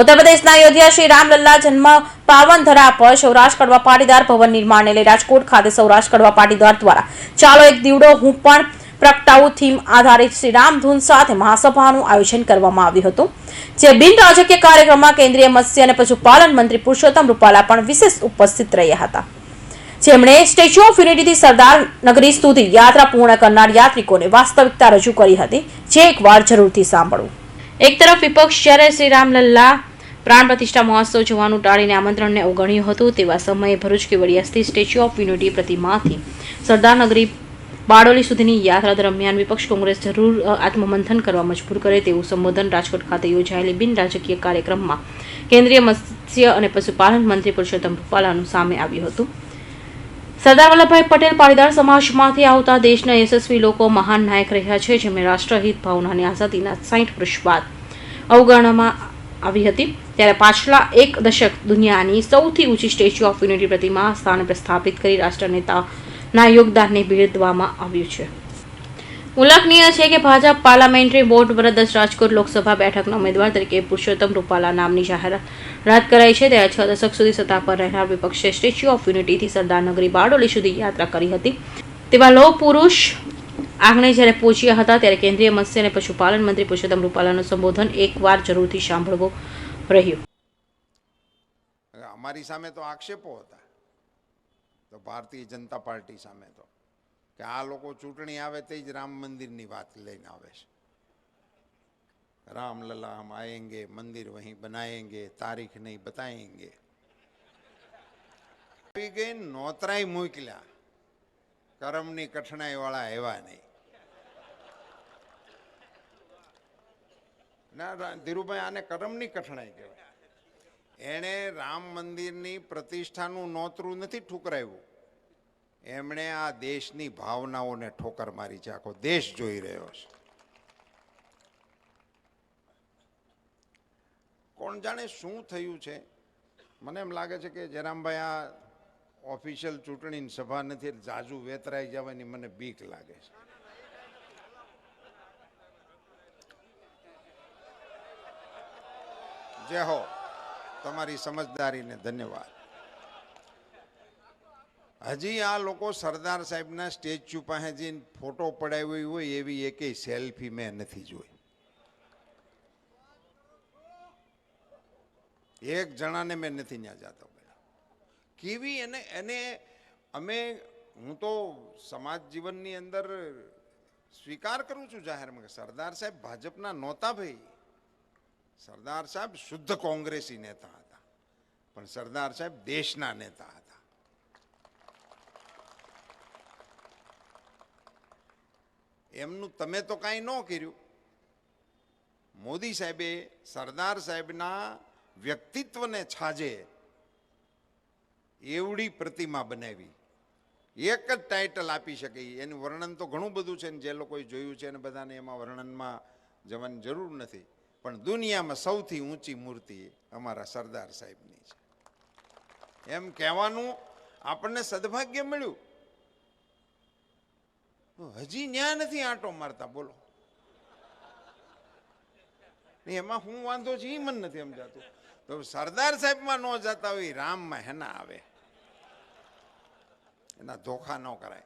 ઉત્તર પ્રદેશના અયોધ્યા શ્રી રામલલ્લા જન્મ પાવન ધરા પર સૌરાષ્ટ્ર કડવા પાટીદાર ભવન નિર્માણને લઈ રાજકોટ ખાતે સૌરાષ્ટ્ર કડવા પાટીદાર દ્વારા. ચાલો એક દીવડો હું પણ પ્રગટાવું થીમ આધારિત શ્રી રામધૂન સાથે મહાસભાનું આયોજન કરવામાં આવ્યું હતું, જે બિન રાજકીય કાર્યક્રમમાં કેન્દ્રીય મત્સ્ય અને પશુપાલન મંત્રી પુરુષોત્તમ રૂપાલા પણ વિશેષ ઉપસ્થિત રહ્યા હતા. જેમણે સ્ટેચ્યુ ઓફ યુનિટીથી સરદાર નગરી સુધી યાત્રા પૂર્ણ કરનાર યાત્રિકોને વાસ્તવિકતા રજૂ કરી હતી, જે એકવાર જરૂરથી સાંભળવું. એક તરફ વિપક્ષ જ્યારે શ્રી રામલલ્લા પ્રાણ પ્રતિષ્ઠા મહોત્સવ જોવાનું ટાળીને આમંત્રણને અવગણ્યું હતું, તેવા સમયે ભરૂચ કેવડિયા સ્થિત સ્ટેચ્યુ ઓફ યુનિટી પ્રતિમાથી સરદારનગરી બારડોલી સુધીની યાત્રા દરમિયાન વિપક્ષ કોંગ્રેસ જરૂર આત્મમંથન કરવા મજબૂર કરે તેવું સંબોધન રાજકોટ ખાતે યોજાયેલી બિન રાજકીય કાર્યક્રમમાં કેન્દ્રીય મત્સ્ય અને પશુપાલન મંત્રી પુરુષોત્તમ રૂપાલાનું સામે આવ્યું હતું. સરદાર વલ્લભભાઈ પટેલ પાટીદાર સમાજમાંથી આવતા દેશના યશસ્વી લોકો મહાન નાયક રહ્યા છે, જેમણે રાષ્ટ્રહિત ભાવનાની આઝાદીના સાઠ વર્ષ બાદ અવગણવામાં આવી હતી. ત્યારે પાછલા એક દશક દુનિયાની સૌથી ઊંચી સ્ટેચ્યુ ઓફ યુનિટી પ્રતિમા સ્થાને પ્રસ્થાપિત કરી રાષ્ટ્રનેતાના યોગદાનને બિરદવામાં આવ્યું છે. ઉલ્લેખનીય છે કે ભાજપ પાર્લામેન્ટરી બોર્ડ દ્વારા રાજકોટ લોકસભા બેઠકના ઉમેદવાર તરીકે પુરુષોત્તમ રૂપાલા નામની જાહેરાત કરાઈ છે. ત્યારે છ દશક સુધી સત્તા પર રહેનાર વિપક્ષે સ્ટેચ્યુ ઓફ યુનિટીથી સરદારનગરી બારડોલી સુધી યાત્રા કરી હતી. તેવા લોહ પુરુષ આંગણે જ્યારે પહોંચ્યા હતા ત્યારે કેન્દ્રીય મત્સ્ય અને પશુપાલન મંત્રી પુરુષોત્તમ રૂપાલાનું સંબોધન એકવાર જરૂરથી સાંભળવો રહ્યું. અમારી સામે તો આક્ષેપો હતા. તો ભારતીય જનતા પાર્ટી સામે તો. કે આ લોકો ચૂંટણી આવે તે જ રામ મંદિરની વાત લઈને આવે છે. રામ લલા હમ આએંગે મંદિર વહી બનાએંગે તારીખ નહીં બતાએંગે આવી ગઈ નોતરાય મૂક્યા. કરમની કઠણાઈવાળા એવા નહીં. ના, ધીરુભાઈ, આને કરમની કઠણાઈ કહેવાય. એણે રામ મંદિરની પ્રતિષ્ઠાનું નોતરું નથી ઠુકરાવ્યું. એમણે આ દેશની ભાવનાઓને ઠોકર મારી છે આખો દેશ જોઈ રહ્યો છે. કોણ જાણે શું થયું છે? મને એમ લાગે છે કે જયરામભાઈ આ ઓફિશિયલ ચૂંટણીની સભા નથી જાજુ વેતરાઈ જવાની મને બીક લાગે છે. જય હો. તમારી સમજદારીને ધન્યવાદ. હજી આ લોકો સરદાર સાહેબના સ્ટેચ્યુ પાસે જઈને ફોટો પડાવ્યો હોય એવી એકેય સેલ્ફી મેં નથી જોઈ. એક જણાને મેં નથી ત્યાં જતો પેલા કેવી એને એને અમે, હું તો સમાજ જીવનની અંદર સ્વીકાર કરું છું જાહેરમાં કે સરદાર સાહેબ ભાજપના નહોતા ભાઈ. સરદાર સાહેબ શુદ્ધ કોંગ્રેસી નેતા હતા. પણ સરદાર સાહેબ દેશના નેતા હતા. એમનું તમે તો કાંઈ ન કર્યું. મોદી સાહેબે સરદાર સાહેબના વ્યક્તિત્વને છાજે એવડી પ્રતિમા બનાવી. એક જ ટાઇટલ આપી શકે, એનું વર્ણન તો ઘણું બધું છે ને જે લોકોએ જોયું છે ને બધાને એમાં વર્ણનમાં જવાની જરૂર નથી. પણ દુનિયામાં સૌથી ઊંચી મૂર્તિ અમારા સરદાર સાહેબની છે. એમ કહેવાનું આપણને સદભાગ્ય મળ્યું. હજી ન્યા નથી આંટો મારતા, બોલો. એમાં હું વાંધો છે એ મને નથી સમજાતું. તો સરદાર સાહેબમાં ન જતા હોય રામમાં હેના આવે. એના ધોખા ન કરાય.